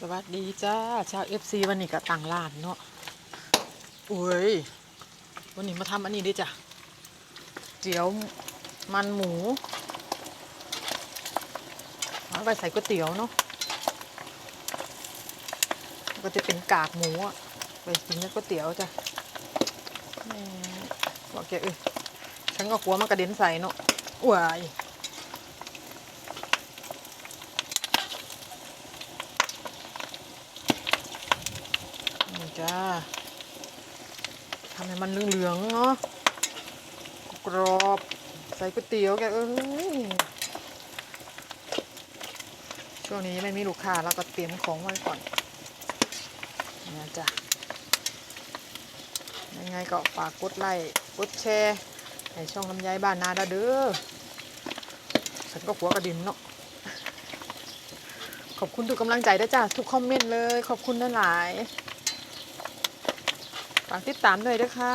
สวัสดีจ้าชาวเอฟซีวันนี้ก็ต่างร้านเนาะอุ้ยวันนี้มาทำอันนี้ด้วยจ้ะเจียวมันหมูเอาไปใส่ก๋วยเตี๋ยวเนาะก็จะเป็นกากหมูอะไปกินกับก๋วยเตี๋ยวจ้ะบอกแกเออฉันก็กลัวมันกระเด็นใส่เนาะอ้ย จ้าทำให้มันเหลืองๆเนาะกรอบใส่ก๋วยเตี๋ยวแกเอ้ยช่วงนี้ไม่มีลูกค้าแล้วก็เตรียมของไว้ก่อนนี่จ้ะยังไงก็ฝากกดไลค์กดแชร์ให้ช่องลำไยบ้านนาดาเด้อฉันก็หัวกระดินเนาะขอบคุณทุกกำลังใจด้วยจ้าทุกคอมเมนต์เลย ขอบคุณหลาย ฝากติดตามด้วยนะคะ